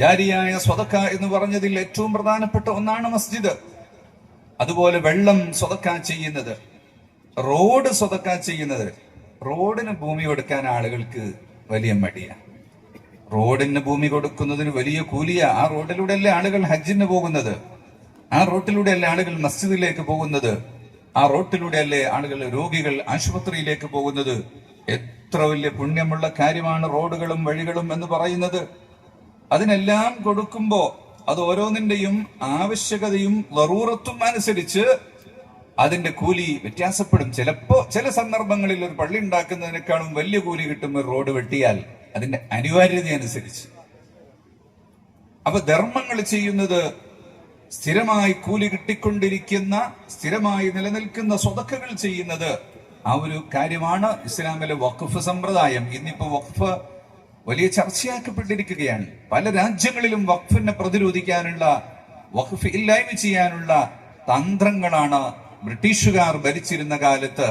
ജാരിയായ സ്വതക്ക എന്ന് പറഞ്ഞതിൽ ഏറ്റവും പ്രധാനപ്പെട്ട ഒന്നാണ് മസ്ജിദ്. അതുപോലെ വെള്ളം സ്വതക്ക ചെയ്യുന്നത്. റോഡ് സ്വതക്ക ചെയ്യുന്നത്. റോഡിന് ഭൂമി കൊടുക്കാൻ ആളുകൾക്ക് വലിയ മടിയാണ് റോഡിന് ഭൂമി കൊടുക്കുന്നതിന് വലിയ കൂലിയ. ആ റോഡിലൂടെ അല്ലേ ആളുകൾ ഹജ്ജിന് പോകുന്നത്. ആ റോട്ടിലൂടെ അല്ലേ ആളുകൾ മസ്ജിദിലേക്ക് പോകുന്നത്. ആ റോട്ടിലൂടെ അല്ലേ ആളുകൾ രോഗികൾ ആശുപത്രിയിലേക്ക് പോകുന്നത്. എത്ര വലിയ പുണ്യമുള്ള കാര്യമാണ് റോഡുകളും വഴികളും എന്ന് പറയുന്നത്. അതിനെല്ലാം കൊടുക്കുമ്പോ അത് ഓരോന്നിന്റെയും ആവശ്യകതയും വറൂറത്തും അനുസരിച്ച് അതിന്റെ കൂലി വ്യത്യാസപ്പെടും. ചിലപ്പോ ചില സന്ദർഭങ്ങളിൽ ഒരു പള്ളി ഉണ്ടാക്കുന്നതിനേക്കാളും വലിയ കൂലി കിട്ടും ഒരു റോഡ് വെട്ടിയാൽ അതിന്റെ അനിവാര്യത അനുസരിച്ച് അപ്പൊ ധർമ്മങ്ങൾ ചെയ്യുന്നത് സ്ഥിരമായി കൂലി കിട്ടിക്കൊണ്ടിരിക്കുന്ന സ്ഥിരമായി നിലനിൽക്കുന്ന സ്വതക്കകൾ ചെയ്യുന്നത് ആ ഒരു കാര്യമാണ് ഇസ്ലാമിലെ വഖഫ് സമ്പ്രദായം. ഇന്നിപ്പോ വഖഫ് വലിയ ചർച്ചയാക്കപ്പെട്ടിരിക്കുകയാണ്. പല രാജ്യങ്ങളിലും വഖഫിനെ പ്രതിരോധിക്കാനുള്ള വഖഫ് ഇല്ലായ്മ ചെയ്യാനുള്ള തന്ത്രങ്ങളാണ് ബ്രിട്ടീഷുകാർ ഭരിച്ചിരുന്ന കാലത്ത്.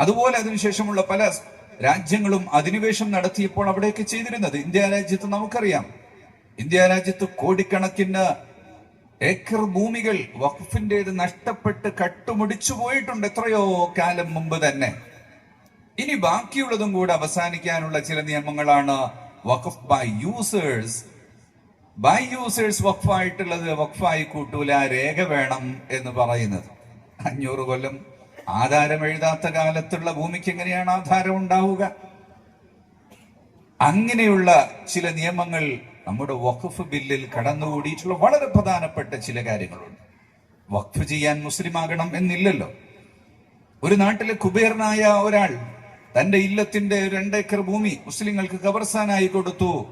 അതുപോലെ അതിനുശേഷമുള്ള പല രാജ്യങ്ങളും അധിനിവേശം നടത്തിയപ്പോൾ അവിടെയൊക്കെ ചെയ്തിരുന്നത്. ഇന്ത്യ രാജ്യത്ത് നമുക്കറിയാം. ഇന്ത്യ രാജ്യത്ത് കോടിക്കണക്കിന് ഏക്കർ ഭൂമികൾ വഖഫിന്റേത് നഷ്ടപ്പെട്ട് കട്ടുമുടിച്ചു പോയിട്ടുണ്ട് എത്രയോ കാലം മുമ്പ് തന്നെ. ഇനി ബാക്കിയുള്ളതും കൂടെ അവസാനിക്കാനുള്ള ചില നിയമങ്ങളാണ് waqf by users by users വഖഫായിട്ടുള്ളത് വഖഫായി കൂട്ടൂല രേഖ വേണം എന്ന് പറയുന്നത്. അഞ്ഞൂറ് കൊല്ലം ആധാരം എഴുതാത്ത കാലത്തുള്ള ഭൂമിക്ക് എങ്ങനെയാണ് ആധാരം ഉണ്ടാവുക? അങ്ങനെയുള്ള ചില നിയമങ്ങൾ നമ്മുടെ വഖഫ് ബില്ലിൽ കടന്നുകൂടിയിട്ടുള്ള വളരെ പ്രധാനപ്പെട്ട ചില കാര്യങ്ങളുണ്ട്. വഖഫ് ചെയ്യാൻ മുസ്ലിം ആകണം എന്നില്ലല്ലോ. ഒരു നാട്ടിലെ കുബേറിനായ ഒരാൾ തന്റെ ഇല്ലത്തിന്റെ രണ്ടേക്കർ ഭൂമി മുസ്ലിങ്ങൾക്ക് കബർസ്ഥാനായി കൊടുത്തു.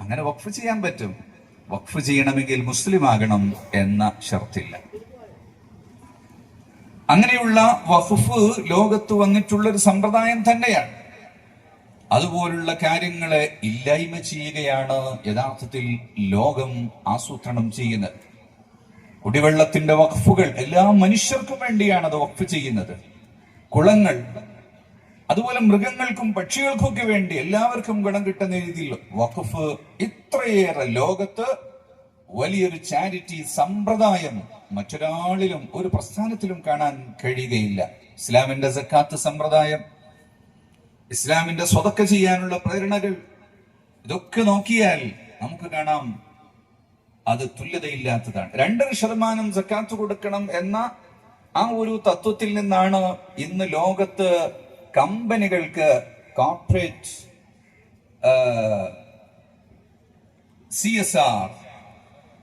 അങ്ങനെ വഖഫ് ചെയ്യാൻ പറ്റും. വഖഫ് ചെയ്യണമെങ്കിൽ മുസ്ലിം ആകണം എന്ന ഷർത്തില്ല. അങ്ങനെയുള്ള വഖഫ് ലോകത്ത് വന്നിട്ടുള്ള ഒരു സമ്പ്രദായം തന്നെയാണ്. അതുപോലുള്ള കാര്യങ്ങളെ ഇല്ലായ്മ ചെയ്യുകയാണ് യഥാർത്ഥത്തിൽ ലോകം ആസൂത്രണം ചെയ്യുന്നത്. കുടിവെള്ളത്തിന്റെ വഖഫുകൾ എല്ലാ മനുഷ്യർക്കും വേണ്ടിയാണ് അത് വഖഫ് ചെയ്യുന്നത്. കുളങ്ങൾ അതുപോലെ മൃഗങ്ങൾക്കും പക്ഷികൾക്കൊക്കെ വേണ്ടി എല്ലാവർക്കും ഗുണം കിട്ടുന്ന രീതിയിൽ വഖഫ് ഇത്രയേറെ ലോകത്ത് വലിയൊരു ചാരിറ്റി സമ്പ്രദായം മറ്റൊരാളിലും ഒരു പ്രസ്ഥാനത്തിലും കാണാൻ കഴിയുകയില്ല. ഇസ്ലാമിന്റെ സക്കാത്ത് സമ്പ്രദായം ഇസ്ലാമിന്റെ സ്വതക്ക ചെയ്യാനുള്ള പ്രേരണകൾ ഇതൊക്കെ നോക്കിയാൽ നമുക്ക് കാണാം അത് തുല്യതയില്ലാത്തതാണ്. രണ്ടര ശതമാനം സക്കാത്ത് കൊടുക്കണം എന്ന ആ ഒരു തത്വത്തിൽ നിന്നാണ് ഇന്ന് ലോകത്ത് കമ്പനികൾക്ക് corporate C S R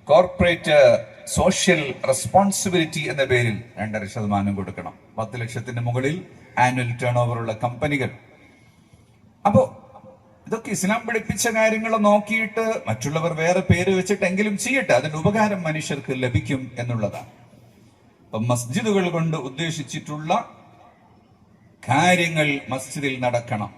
corporate social responsibility എന്ന പേരിൽ രണ്ടര ശതമാനം കൊടുക്കണം. പത്ത് ലക്ഷത്തിന് മുകളിൽ ആനുവൽ ടേൺ ഓവർ ഉള്ള കമ്പനികൾ. അപ്പോ ഇതൊക്കെ ഇസ്ലാം പഠിപ്പിച്ച കാര്യങ്ങൾ നോക്കിയിട്ട് മറ്റുള്ളവർ വേറെ പേര് വെച്ചിട്ടെങ്കിലും ചെയ്യട്ടെ. അതിന്റെ ഉപകാരം മനുഷ്യർക്ക് ലഭിക്കും എന്നുള്ളതാണ്. അപ്പൊ മസ്ജിദുകൾ കൊണ്ട് ഉദ്ദേശിച്ചിട്ടുള്ള കാര്യങ്ങൾ മസ്ജിദിൽ നടക്കണം.